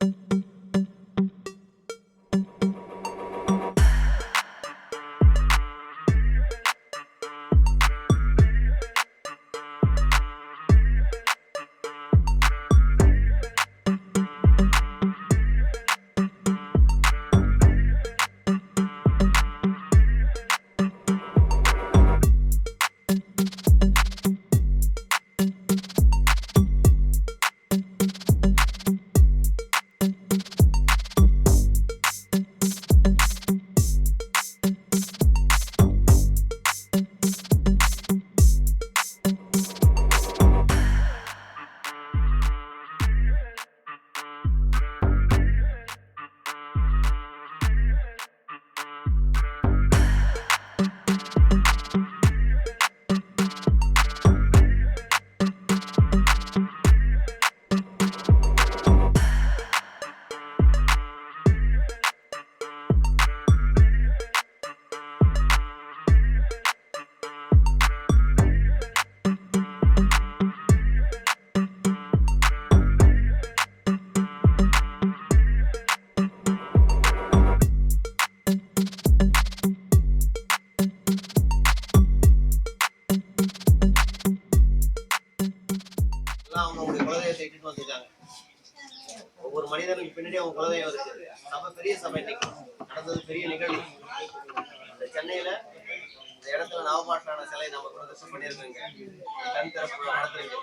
எல்லாம் குலதெய்வத்தை ஒவ்வொரு மனிதனுக்கு பின்னாடி அவங்க குலதெய்வம் இருக்கு. நம்ம பெரிய சபை இன்னைக்கு. நடந்தது பெரிய நிகழ்வு. இந்த சென்னையில இந்த இடத்துல நவமாற்றான சிலை நம்ம பிரதர்ஷனம் பண்ணியிருக்கோங்க. கண் திறப்பு நடத்துறீங்க.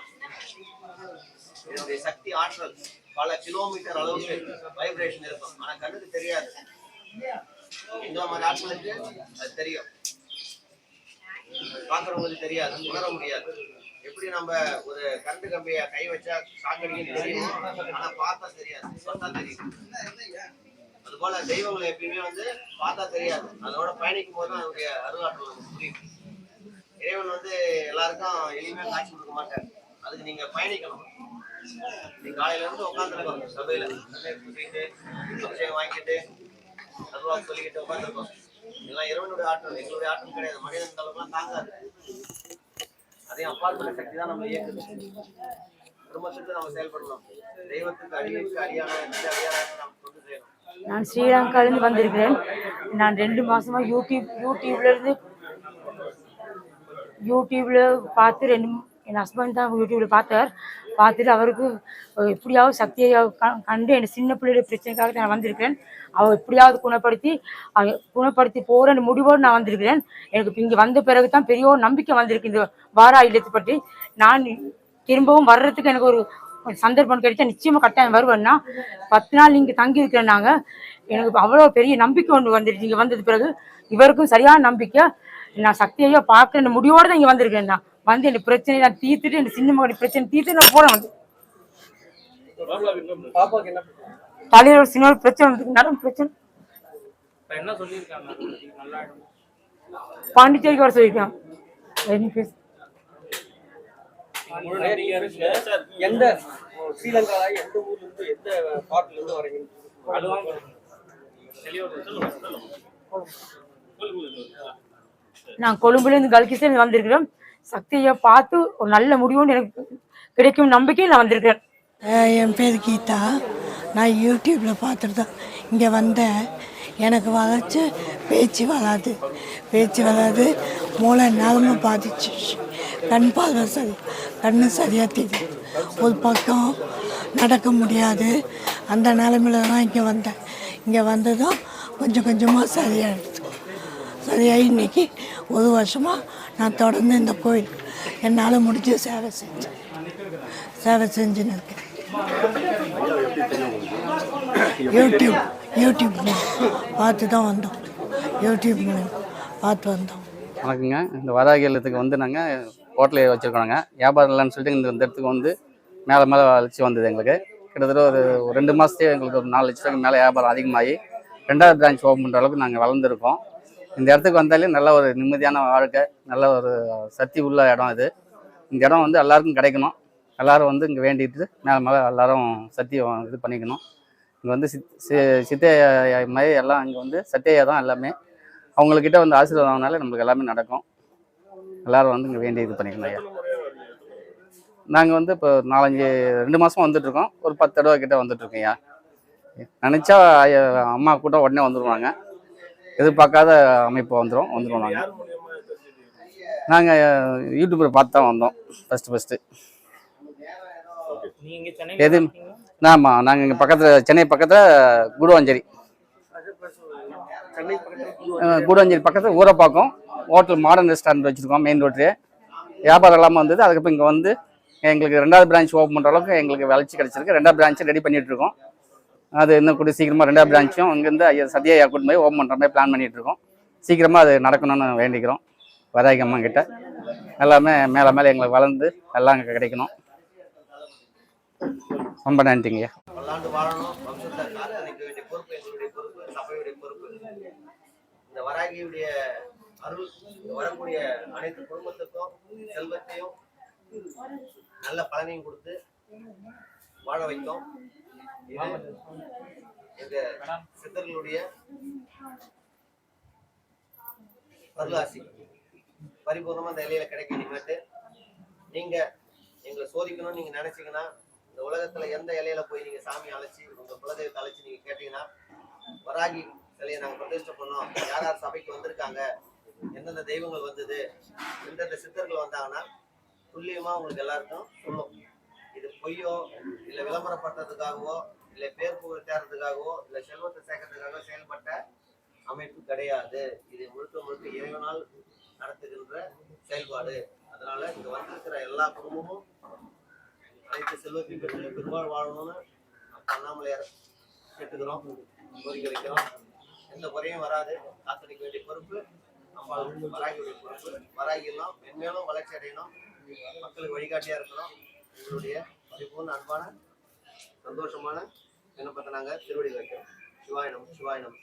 இதனுடைய சக்தி ஆற்றல் பல கிலோமீட்டர் அளவுக்கு வைப்ரேஷன் இருக்கும். ஆனா கண்ணுக்கு தெரியாது. இந்த மாதிரி ஆட்களுக்கு அது தெரியும். பாக்குறவங்களுக்கு தெரியாது. உணர முடியாது. எப்படி நம்ம ஒரு கரண்ட் கம்பிய கை வச்சா சாக்கடிக்கு தெரியும். ஆனா பார்த்தா தெரியாது. சொன்னா தெரியும். அதுபோல தெய்வங்களை எப்பயுமே வந்து பார்த்தா தெரியாது. அதோட பயணிக்கும் போது தான் அதனுடைய அருளாற்றல் நமக்கு புரியும். இறைவன் வந்து எல்லாருக்கும் எளிமையா காட்சி கொடுக்க மாட்டார். அதுக்கு நீங்க பயணிக்கணும். நீ காலையில இருந்து உட்காந்துருக்கோம் சபையில. சொல்லிட்டு அபிஷேகம் வாங்கிட்டு அருவா சொல்லிக்கிட்டு உட்காந்துருக்கோம் இதெல்லாம் இறைவனுடைய ஆற்றல். எங்களுடைய ஆட்டம் கிடையாது. மனிதன் அளவுக்குலாம் தாங்காது. அதையும் அப்பாற்பட்ட சக்தி தான் நம்ம இயக்குது குடும்பத்துக்கு நம்ம செயல்படணும். தெய்வத்துக்கு அடிமைக்கு அடியான அடியான நாம் கொண்டு செய்யணும் நான் ஸ்ரீலங்காலேருந்து வந்திருக்கிறேன். நான் ரெண்டு மாசமா யூடியூப் யூடியூப்ல இருந்து யூடியூப்ல பார்த்து ரெண்டு என் ஹஸ்பண்ட் தான் யூடியூப்ல பார்த்தார். பார்த்துட்டு அவருக்கு எப்படியாவது சக்தியை கண்டு என் சின்ன பிள்ளையோட பிரச்சனைக்காக நான் வந்திருக்கிறேன். அவர் எப்படியாவது குணப்படுத்தி அவ குணப்படுத்தி போகிற முடிவோடு நான் வந்திருக்கிறேன். எனக்கு இங்கே வந்த பிறகு தான் பெரிய ஒரு நம்பிக்கை வந்திருக்கு இந்த வாரா இல்லத்தை பற்றி. நான் திரும்பவும் வர்றதுக்கு எனக்கு ஒரு சந்தர்ப்பம் கிடைச்சா நிச்சயமாக கட்டாயம் வருவேன்னா பத்து நாள் இங்கே தங்கி இருக்கிறேன் எனக்கு அவ்வளோ பெரிய நம்பிக்கை ஒன்று வந்துருச்சு. இங்கே வந்தது பிறகு இவருக்கும் சரியான நம்பிக்கை. நான் சக்தியையோ பார்க்குற முடிவோடு தான் இங்கே வந்திருக்கேன் நான். வந்து இந்த பிரச்சனையை நான் தீர்த்துட்டு இந்த சின்ன மகடி பிரச்சனை தீர்த்து நான் போறேன் வந்து. பாப்பாக்கு என்ன பிரச்சனை? தலையில ஒரு சின்ன ஒரு பிரச்சனை வந்து பிரச்சனை? பாண்டிச்சேரிக்கு வர சொல்லியிருக்கேன். என்ன பேச. எந்த எந்த ஊர்ல இருந்து எந்த பார்ட்ல இருந்து வரீங்க அதுதான் தெளிவாக சொல்லுங்க சொல்லுங்க நான் கொழும்புல இருந்து கல்கிஸ்தான் வந்திருக்கிறேன் சக்தியை பார்த்து ஒரு நல்ல முடிவுன்னு எனக்கு கிடைக்கும் நம்பிக்கையில் நான் வந்திருக்கிறேன். என் பேர் கீதா. நான் யூடியூப்பில் பார்த்துட்டு தான் இங்கே வந்தேன். எனக்கு வளர்ச்சி பேச்சு வராது. பேச்சு வராது. மூளை நரம்பு பாதிச்சு. கண் பார்வை சரி கண்ணு சரியாக தெரியும் ஒரு பக்கம் நடக்க முடியாது. அந்த நிலமையில தான் இங்கே வந்தேன். இங்கே வந்ததும் கொஞ்சம் கொஞ்சமாக சரியாகிடுச்சு சரியாகி இன்னைக்கு ஒரு வருஷமாக நான் தொடர்ந்து இந்த கோயில் என்னால் முடிஞ்ச சேவை செஞ்சேன் சேவை செஞ்சுன்னு இருக்கேன் யூடியூப் யூடியூப் பார்த்து தான் வந்தோம். யூடியூப் பார்த்து வந்தோம். வணக்கங்க. இந்த வராகி இல்லத்துக்கு வந்து நாங்கள் ஹோட்டலில் வச்சுருக்கோங்க வியாபாரம் இல்லைன்னு சொல்லிட்டு இந்த இந்த இடத்துக்கு வந்து மேலே மேலே வளர்ச்சி வந்தது எங்களுக்கு. கிட்டத்தட்ட ஒரு ஒரு ரெண்டு மாதத்தையே எங்களுக்கு ஒரு நாலு லட்சத்துக்கு மேலே வியாபாரம் அதிகமாகி ரெண்டாவது பிரான்ச் ஓப்பன் பண்ணுற அளவுக்கு நாங்கள் வளர்ந்துருக்கோம். இந்த இடத்துக்கு வந்தாலே நல்ல ஒரு நிம்மதியான வாழ்க்கை நல்ல ஒரு சக்தி உள்ள இடம் இது இந்த இடம் வந்து எல்லாருக்கும் கிடைக்கணும். எல்லாரும் வந்து இங்கே வேண்டிட்டு மேலே மேலே எல்லாரும் சக்தி இது பண்ணிக்கணும். இங்கே வந்து சித் சி- சித்தையா மாதிரி எல்லாம் இங்கே வந்து சத்தியா தான் எல்லாமே. அவங்கக்கிட்ட வந்து ஆசீர்வாதம் வாங்கினாலே நம்மளுக்கு எல்லாமே நடக்கும். எல்லாரும் வந்து இங்கே வேண்டி இது பண்ணிக்கணும் ஐயா. நாங்கள் வந்து இப்போ நாலஞ்சு ரெண்டு மாதம் வந்துட்டுருக்கோம். ஒரு பத்து தடவை கிட்ட வந்துட்டுருக்கோம் ஐயா. நினச்சா அம்மா கூட உடனே வந்துடுவாங்க எதிர்பார்க்காத அமைப்பு வந்துடும் வந்துடுவோம் நாங்கள் நாங்கள் யூடியூப்பில் பார்த்து தான் வந்தோம் ஃபஸ்ட்டு ஃபஸ்ட்டு எது? ஆமாம் நாங்கள் இங்கே பக்கத்தில் சென்னை பக்கத்தில் குடுவாஞ்சேரி. கூடஞ்சேரி பக்கத்தில் ஊரப்பாக்கம் ஹோட்டல் மாடர்ன் ரெஸ்டாரண்ட் வச்சுருக்கோம் மெயின் ரோட்லேயே வியாபாரம் இல்லாமல் வந்தது அதுக்கப்புறம் இங்கே வந்து எங்களுக்கு ரெண்டாவது பிரான்ச் ஓப்பன் பண்ணுற அளவுக்கு எங்களுக்கு வளர்ச்சி கிடச்சிருக்கு. ரெண்டாவது பிரான்ச்சும் ரெடி பண்ணிட்டு இருக்கோம். அது இன்னும் கூட சீக்கிரமாக ரெண்டாவது பிரான்ச்சும் இங்கேருந்து ஐயா சத்யா ஐயா கூட்டு போய் ஓப்பன் பண்ணுற மாதிரி பிளான் பண்ணிட்டு இருக்கோம் சீக்கிரமாக அது நடக்கணும்னு வேண்டிக்கிறோம். வராகி அம்மா கிட்ட. எல்லாமே மேலே மேலே எங்களுக்கு வளர்ந்து எல்லாம் அங்கே கிடைக்கணும். ரொம்ப நன்றிங்கய்யா பல்லாண்டு வாழணும். வம்சத்தை காத்தளிக்க வேண்டிய பொறுப்பு எங்களுடைய பொறுப்பு சபையுடைய பொறுப்பு. இந்த வராகியுடைய அருள் இங்க வரக்கூடிய அனைத்து குடும்பத்துக்கும் செல்வத்தையும் நல்ல பலனையும் கொடுத்து வாழ வைக்கும் எங்க சித்தர்களுடைய அருளாசி பரிபூர்ணமா அந்த இலையில கிடைக்க நீங்க எங்களை சோதிக்கணும்னு நீங்க நினைச்சீங்கன்னா இந்த உலகத்துல எந்த இலையில போய் நீங்க சாமி அழைச்சி உங்க குலதெய்வத்தை அழைச்சி நீங்க கேட்டீங்கன்னா வராகி சிலையை நாங்க பிரதிஷ்டை பண்ணோம் யார் யார் சபைக்கு வந்திருக்காங்க எந்தெந்த தெய்வங்கள் வந்தது எந்தெந்த சித்தர்கள் வந்தாங்கன்னா துல்லியமா உங்களுக்கு எல்லாருக்கும் சொல்லும். இது பொய்யோ இல்ல விளம்பரப்படுத்துறதுக்காகவோ இல்லை பேர் புகழ் தேர்றதுக்காகவோ இல்லை செல்வத்தை சேர்க்கறதுக்காகவோ செயல்பட்ட அமைப்பு கிடையாது. இது முழுக்க முழுக்க இறைவனால் நடத்துகின்ற செயல்பாடு. அதனால இங்க வந்திருக்கிற எல்லா குடும்பமும் அனைத்து செல்வத்தையும் பெற்று பெருவாழ் வாழணும்னு அண்ணாமலையார் கேட்டுக்கிறோம் கோரிக்கை வைக்கிறோம். எந்த குறையும் வராது. காத்தடிக்க வேண்டிய பொறுப்பு நம்ம வராகியுடைய பொறுப்பு. வராகி மென்மேலும் வளர்ச்சி அடையணும். மக்களுக்கு வழிகாட்டியா இருக்கணும். உங்களுடைய பரிபூர்ண அன்பான சந்தோஷமான விண்ணப்பத்தை நாங்க திருவடி வைக்கிறோம் சிவாயனம் சிவாயனம்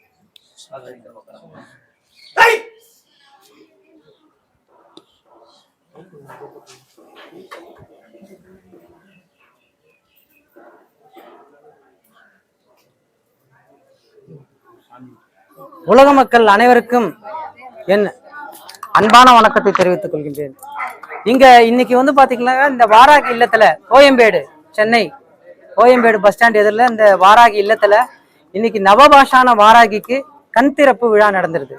உலக மக்கள் அனைவருக்கும் என் அன்பான வணக்கத்தை தெரிவித்துக் கொள்கின்றேன். இங்க இன்னைக்கு வந்து பாத்தீங்கன்னா இந்த வாராகி இல்லத்துல கோயம்பேடு சென்னை கோயம்பேடு பஸ் ஸ்டாண்ட் எதிரில் இந்த வாராகி இல்லத்தில் இன்னைக்கு நவபாஷான வாராகிக்கு கண் திறப்பு விழா நடந்துருது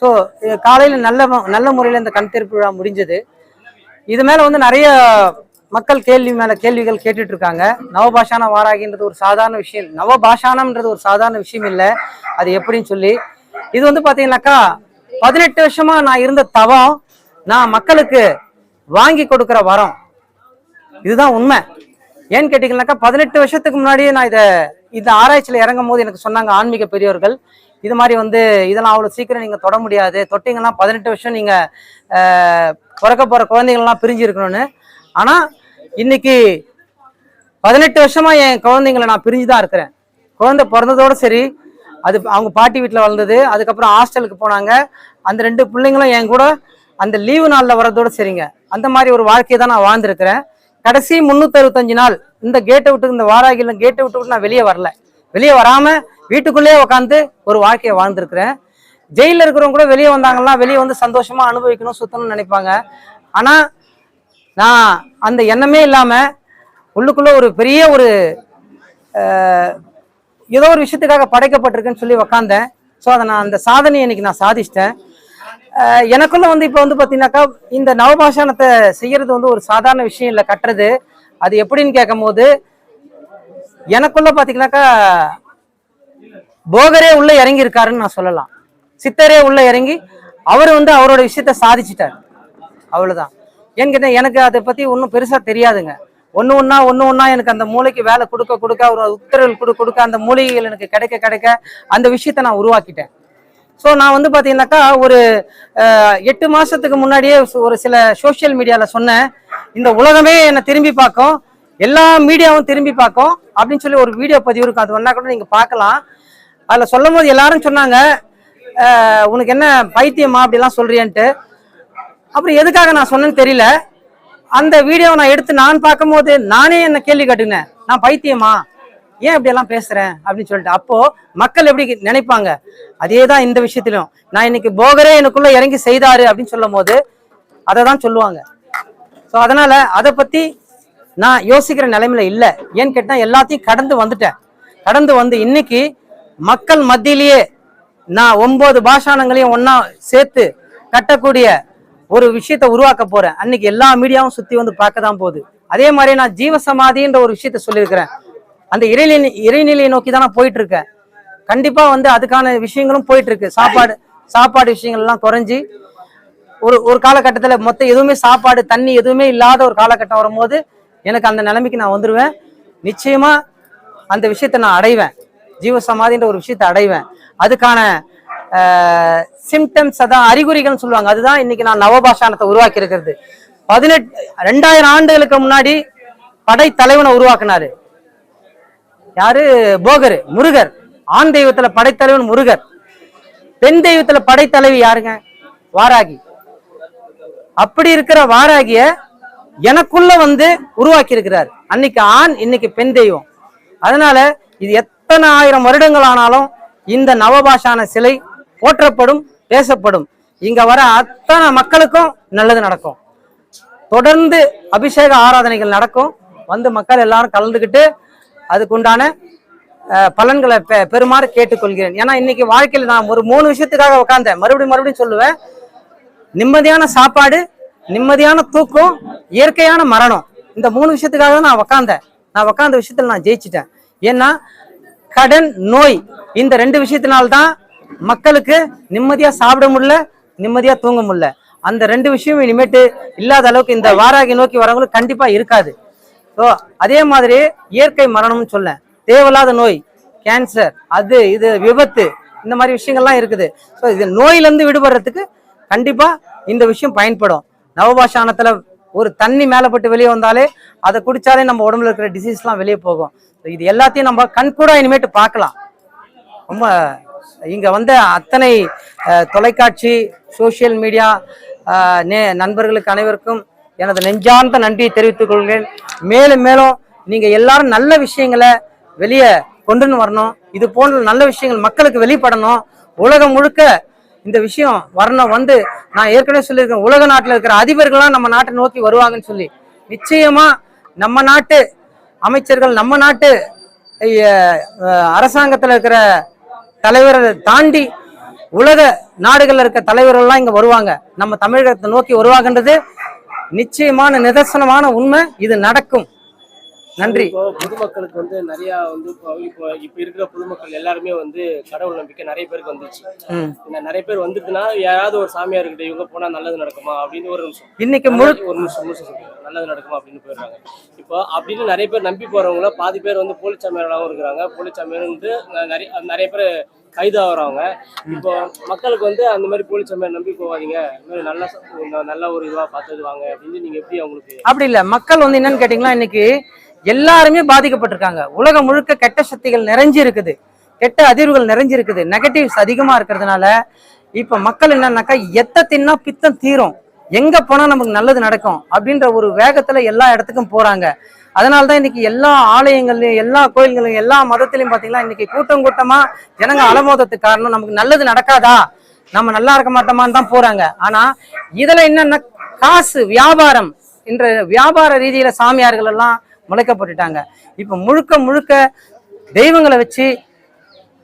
ஸோ காலையில் நல்ல நல்ல முறையில் இந்த கண் திறப்பு விழா முடிஞ்சது. இது மேலே வந்து நிறைய மக்கள் கேள்வி மேலே கேள்விகள் கேட்டுட்டு இருக்காங்க. நவபாஷான வாராகின்றது ஒரு சாதாரண விஷயம் நவபாஷானம்ன்றது ஒரு சாதாரண விஷயம் இல்லை. அது எப்படின்னு சொல்லி இது வந்து பார்த்தீங்கன்னாக்கா பதினெட்டு வருஷமா நான் இருந்த தவம் நான் மக்களுக்கு வாங்கி கொடுக்குற வரம். இதுதான் உண்மை. ஏன்னு கேட்டிங்கனாக்கா பதினெட்டு வருஷத்துக்கு முன்னாடியே நான் இதை இந்த ஆராய்ச்சியில் இறங்கும் போது எனக்கு சொன்னாங்க ஆன்மீக பெரியவர்கள் இது மாதிரி வந்து இதெல்லாம் அவ்வளோ சீக்கிரம் நீங்கள் தொட முடியாது தொட்டிங்கன்னா பதினெட்டு வருஷம் நீங்கள் பிறக்க போகிற குழந்தைங்கள்லாம் பிரிஞ்சு இருக்கணும்னு ஆனால் இன்னைக்கு பதினெட்டு வருஷமாக என் குழந்தைங்களை நான் பிரிஞ்சு தான் இருக்கிறேன். குழந்தை பிறந்ததோட சரி அது அவங்க பாட்டி வீட்டில் வளர்ந்தது அதுக்கப்புறம் ஹாஸ்டலுக்கு போனாங்க. அந்த ரெண்டு பிள்ளைங்களும் என் கூட அந்த லீவு நாளில் வர்றதோடு சரிங்க. அந்த மாதிரி ஒரு வாழ்க்கையை தான் நான் வாழ்ந்துருக்கிறேன். கடைசி முந்நூற்றறுபத்தஞ்சு நாள் இந்த கேட்டை விட்டு இந்த வாராகில கேட்டை விட்டு விட்டு நான் வெளியே வரல. வெளியே வராம வீட்டுக்குள்ளேயே உட்காந்து ஒரு வாழ்க்கையை வாழ்ந்துருக்குறேன். ஜெயிலில் இருக்கிறவங்க கூட வெளியே வந்தாங்கன்னா வெளியே வந்து சந்தோஷமா அனுபவிக்கணும் சுத்தணும்னு நினைப்பாங்க. ஆனா நான் அந்த எண்ணமே இல்லாம உள்ளுக்குள்ள ஒரு பெரிய ஒரு ஏதோ ஒரு விஷயத்துக்காக படைக்கப்பட்டிருக்குன்னு சொல்லி உக்காந்தேன். ஸோ அதை நான் அந்த சாதனையை இன்னைக்கு நான் சாதிச்சிட்டேன். எனக்குள்ள வந்து இப்போ வந்து பார்த்தீங்கன்னாக்கா இந்த நவபாஷானத்தை செய்யறது வந்து ஒரு சாதாரண விஷயம் இல்லை கட்டுறது. அது எப்படின்னு கேட்கும் போது எனக்குள்ள பார்த்தீங்கன்னாக்கா போகரே உள்ள இறங்கி இருக்காருன்னு நான் சொல்லலாம். சித்தரே உள்ள இறங்கி அவர் வந்து அவரோட விஷயத்த சாதிச்சிட்டார். அவ்வளவுதான். ஏன்னு கேட்டால் எனக்கு அதை பத்தி ஒன்றும் பெருசா தெரியாதுங்க. ஒன்று ஒன்றா ஒன்று ஒன்றா எனக்கு அந்த மூளைக்கு வேலை கொடுக்க கொடுக்க ஒரு உத்தரவு கொடு கொடுக்க அந்த மூலிகைகள் எனக்கு கிடைக்க கிடைக்க அந்த விஷயத்த நான் உருவாக்கிட்டேன். ஸோ நான் வந்து பார்த்தீங்கன்னாக்கா ஒரு எட்டு மாதத்துக்கு முன்னாடியே ஒரு சில சோஷியல் மீடியாவில் சொன்னேன். இந்த உலகமே என்னை திரும்பி பார்க்கும். எல்லா மீடியாவும் திரும்பி பார்க்கும். அப்படின்னு சொல்லி ஒரு வீடியோ பதிவு இருக்கும். அது ஒன்றா கூட நீங்கள் பார்க்கலாம். அதில் சொல்லும் போது எல்லாரும் சொன்னாங்க உனக்கு என்ன பைத்தியமா அப்படிலாம் சொல்றியன்ட்டு. அப்புறம் எதுக்காக நான் சொன்னேன்னு தெரியல. அந்த வீடியோவை நான் எடுத்து நான் பார்க்கும்போது நானே என்னை கேள்வி கேட்டுனேன் நான் பைத்தியமா? ஏன் இப்படி எல்லாம் பேசுறேன் அப்படின்னு சொல்லிட்டு. அப்போ மக்கள் எப்படி நினைப்பாங்க? அதே தான் இந்த விஷயத்திலும். நான் இன்னைக்கு போகரே எனக்குள்ள இறங்கி செய்தாரு அப்படின்னு சொல்லும் போது அதை தான் சொல்லுவாங்க. ஸோ அதனால அதை பத்தி நான் யோசிக்கிற நிலைமையில இல்லை. ஏன்னு கேட்டால் எல்லாத்தையும் கடந்து வந்துட்டேன். கடந்து வந்து இன்னைக்கு மக்கள் மத்தியிலேயே நான் ஒன்பது பாஷானங்களையும் ஒன்றா சேர்த்து கட்டக்கூடிய ஒரு விஷயத்த உருவாக்க போறேன். அன்னைக்கு எல்லா மீடியாவும் சுத்தி வந்து பார்க்க தான் போகுது. அதே மாதிரி நான் ஜீவசமாதின்ற ஒரு விஷயத்த சொல்லியிருக்கிறேன். அந்த இறைநிலை இறைநிலையை நோக்கி தான் நான் போயிட்டு இருக்கேன் கண்டிப்பா வந்து அதுக்கான விஷயங்களும் போயிட்டு இருக்கு சாப்பாடு சாப்பாடு விஷயங்கள் எல்லாம் குறைஞ்சி ஒரு ஒரு காலகட்டத்தில் மொத்தம் எதுவுமே சாப்பாடு தண்ணி எதுவுமே இல்லாத ஒரு காலகட்டம் வரும்போது எனக்கு அந்த நிலைமைக்கு நான் வந்துடுவேன் நிச்சயமா அந்த விஷயத்தை நான் அடைவேன். ஜீவசமாதின்ற ஒரு விஷயத்தை அடைவேன். அதுக்கான சிம்டம்ஸ் அதான் அறிகுறிகள்னு சொல்லுவாங்க. அதுதான் இன்னைக்கு நான் நவபாஷானத்தை உருவாக்கி இருக்கிறது பதினெட்டு ரெண்டாயிரம் ஆண்டுகளுக்கு முன்னாடி படைத்தலைவனை உருவாக்குனாரு. யாரு? போகர் முருகர். ஆண் தெய்வத்துல படைத்தலைவன் முருகர். பெண் தெய்வத்துல படைத்தலைவி யாருங்க? வாராகி. அப்படி இருக்கிற வாராகிய எனக்குள்ள வந்து உருவாக்கி இருக்கிறார் அன்னைக்கு ஆண் இன்னைக்கு பெண் தெய்வம். அதனால இது எத்தனை ஆயிரம் வருடங்கள் ஆனாலும் இந்த நவபாஷான சிலை போற்றப்படும் பேசப்படும். இங்க வர அத்தனை மக்களுக்கும் நல்லது நடக்கும். தொடர்ந்து அபிஷேக ஆராதனைகள் நடக்கும். வந்து மக்கள் எல்லாரும் கலந்துக்கிட்டு அதுக்குண்டான பலன்களை பெ- பெருமாறு கேட்டுக்கொள்கிறேன். ஏன்னா இன்னைக்கு வாழ்க்கையில் நான் ஒரு மூணு விஷயத்துக்காக உட்காந்தேன் மறுபடியும் மறுபடியும் சொல்லுவேன். நிம்மதியான சாப்பாடு நிம்மதியான தூக்கம் இயற்கையான மரணம். இந்த மூணு விஷயத்துக்காக தான் நான் உக்காந்தேன். நான் உக்காந்த விஷயத்துல நான் ஜெயிச்சிட்டேன். ஏன்னா கடன் நோய் இந்த ரெண்டு விஷயத்தினால்தான் மக்களுக்கு நிம்மதியா சாப்பிட முடியல நிம்மதியா தூங்க முடியல. அந்த ரெண்டு விஷயம் இனிமேட்டு இல்லாத அளவுக்கு இந்த வாராகி நோக்கி வரவங்களுக்கு கண்டிப்பா இருக்காது. ஸோ அதே மாதிரி இயற்கை மரணம்னு சொல்ல தேவையில்லாத நோய் கேன்சர் அது இது விபத்து இந்த மாதிரி விஷயங்கள்லாம் இருக்குது. ஸோ இது நோயிலேருந்து விடுபடுறதுக்கு கண்டிப்பாக இந்த விஷயம் பயன்படும். நவபாஷானத்தில் ஒரு தண்ணி மேலப்பட்டு வெளியே வந்தாலே அதை குடித்தாலே நம்ம உடம்புல இருக்கிற டிசீஸ்லாம் வெளியே போகும். இது எல்லாத்தையும் நம்ம கண்கூடா இனிமேட்டு பார்க்கலாம். ரொம்ப இங்கே வந்த அத்தனை தொலைக்காட்சி சோஷியல் மீடியா நே நண்பர்களுக்கு அனைவருக்கும் எனது நெஞ்சார்ந்த நன்றியை தெரிவித்துக் கொள்கிறேன். மேலும் மேலும் நீங்கள் எல்லாரும் நல்ல விஷயங்களை வெளியே கொண்டுன்னு வரணும். இது போன்ற நல்ல விஷயங்கள் மக்களுக்கு வெளிப்படணும். உலகம் முழுக்க இந்த விஷயம் வரணும் வந்து நான் ஏற்கனவே சொல்லியிருக்கேன். உலக நாட்டில் இருக்கிற அதிபர்கள்லாம் நம்ம நாட்டை நோக்கி வருவாங்கன்னு சொல்லி. நிச்சயமாக நம்ம நாட்டு அமைச்சர்கள் நம்ம நாட்டு அரசாங்கத்தில் இருக்கிற தலைவரை தாண்டி உலக நாடுகளில் இருக்க தலைவர்கள்லாம் இங்கே வருவாங்க. நம்ம தமிழகத்தை நோக்கி வருவாங்கன்றது நிச்சயமான நிதர்சனமான உண்மை இது நடக்கும். நன்றி. இப்போ பொதுமக்களுக்கு வந்து நிறைய வந்து இப்போ இருக்கிற பொதுமக்கள் எல்லாருமே வந்து கடவுள் நம்பிக்கை நிறைய பேருக்கு வந்துச்சு நிறைய பேர் வந்துட்டுனா யாராவது ஒரு சாமியார் கிட்ட இவங்க போனா நல்லது நடக்குமா அப்படின்னு ஒரு நிமிஷம். இன்னைக்கு ஒரு நிமிஷம் நிமிஷம். நல்லது நடக்குமா அப்படின்னு போயிடுறாங்க. இப்போ அப்படின்னு நிறைய பேர் நம்பி போறவங்கள பாதி பேர் வந்து போலி சாமியாராகவும் இருக்கிறாங்க. போலி சாமியார்ன்ட்டு நிறைய நிறைய பேர் கைது ஆகுறவங்க. இப்போ மக்களுக்கு வந்து அந்த மாதிரி போலி சாமியார் நம்பி போவாதீங்க நல்ல நல்ல ஒரு இதுவா பார்த்தது வாங்க அப்படின்னு நீங்க எப்படி அவங்களுக்கு அப்படி இல்ல. மக்கள் வந்து என்னன்னு கேட்டீங்களா இன்னைக்கு எல்லாருமே பாதிக்கப்பட்டிருக்காங்க. உலகம் முழுக்க கெட்ட சக்திகள் நிறைஞ்சு இருக்குது. கெட்ட அதிர்வுகள் நிறைஞ்சு இருக்குது. நெகட்டிவ்ஸ் அதிகமா இருக்கிறதுனால இப்ப மக்கள் என்னன்னாக்கா எத்த தின்னா பித்தம் தீரும். எங்க போனா நமக்கு நல்லது நடக்கும் அப்படின்ற ஒரு வேகத்துல எல்லா இடத்துக்கும் போறாங்க. அதனாலதான் இன்னைக்கு எல்லா ஆலயங்கள்லயும் எல்லா கோயில்களையும் எல்லா மதத்திலையும் பாத்தீங்கன்னா இன்னைக்கு கூட்டம் கூட்டமா ஜனங்க அலமோதத்துக்கு காரணம் நமக்கு நல்லது நடக்காதா? நம்ம நல்லா இருக்க மாட்டோமான்னு தான் போறாங்க. ஆனா இதுல என்னன்னா காசு வியாபாரம் என்ற வியாபார ரீதியில சாமியார்கள் எல்லாம் முளைக்கப்பட்டுட்டாங்க. இப்போ முழுக்க முழுக்க தெய்வங்களை வச்சு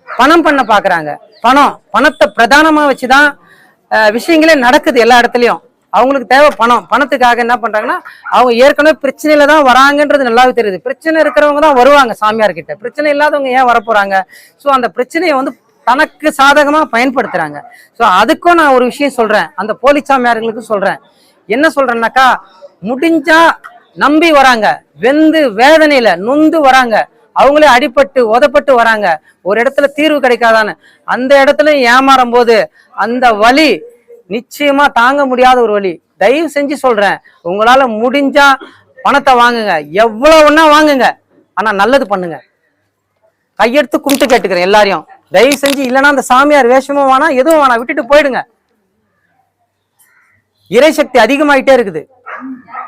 பணம் பண்ண பார்க்குறாங்க பணம் பணத்தை பிரதானமாக வச்சு தான் விஷயங்களே நடக்குது எல்லா இடத்துலையும். அவங்களுக்கு தேவை பணம். பணத்துக்காக என்ன பண்ணுறாங்கன்னா அவங்க ஏற்கனவே பிரச்சனையில தான் வராங்கன்றது நல்லாவே தெரியுது. பிரச்சனை இருக்கிறவங்க தான் வருவாங்க சாமியார்கிட்ட. பிரச்சனை இல்லாதவங்க ஏன் வரப்போகிறாங்க ஸோ அந்த பிரச்சனையை வந்து தனக்கு சாதகமாக பயன்படுத்துகிறாங்க ஸோ அதுக்கும் நான் ஒரு விஷயம் சொல்கிறேன் அந்த போலி சாமியார்களுக்கும் சொல்கிறேன் என்ன சொல்கிறேன்னாக்கா முடிஞ்சால் நம்பி வராங்க வெந்து வேதனையில நொந்து வராங்க அவங்களே அடிபட்டு உதப்பட்டு வராங்க. ஒரு இடத்துல தீர்வு கிடைக்காதான்னு. அந்த இடத்துல ஏமாறும் போது அந்த வலி நிச்சயமா தாங்க முடியாத ஒரு வழி தயவு செஞ்சு சொல்றேன் உங்களால முடிஞ்சா பணத்தை வாங்குங்க. எவ்வளவுன்னா வாங்குங்க ஆனா நல்லது பண்ணுங்க. கையெடுத்து கும்பிட்டு கேட்டுக்கிறேன் எல்லாரையும். தயவு செஞ்சு இல்லைன்னா அந்த சாமியார் வேஷமும் வேணாம் எதுவும் வேணாம் விட்டுட்டு போயிடுங்க. இறைசக்தி அதிகமாயிட்டே இருக்குது.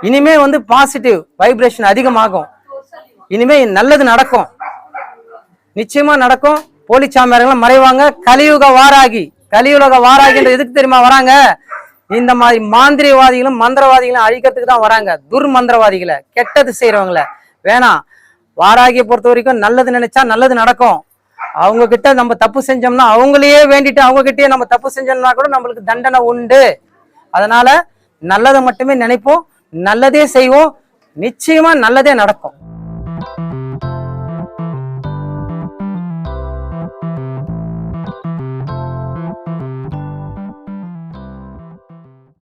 இனிமே வந்து பாசிட்டிவ் வைப்ரேஷன் அதிகமாகும். இனிமே நல்லது நடக்கும். நிச்சயமா நடக்கும். போலி சாமியார்கள் மறைவாங்க. கலியுக வாராகி. கலியுலக வாராகின்ற எதுக்கு தெரியுமா வராங்க? இந்த மாதிரி மாந்திரியவாதிகளும் மந்திரவாதிகளும் அழிக்கிறதுக்கு தான் வராங்க. துர்மந்திரவாதிகளை கெட்டது செய்யறவங்கள வேணாம் வாராகியை பொறுத்த வரைக்கும் நல்லது நினைச்சா நல்லது நடக்கும். அவங்க கிட்ட நம்ம தப்பு செஞ்சோம்னா அவங்களையே வேண்டிட்டு அவங்க கிட்டயே நம்ம தப்பு செஞ்சோம்னா கூட நம்மளுக்கு தண்டனை உண்டு. அதனால நல்லதை மட்டுமே நினைப்போம். நல்லதே செய்வோம். நிச்சயமா நல்லதே நடக்கும்.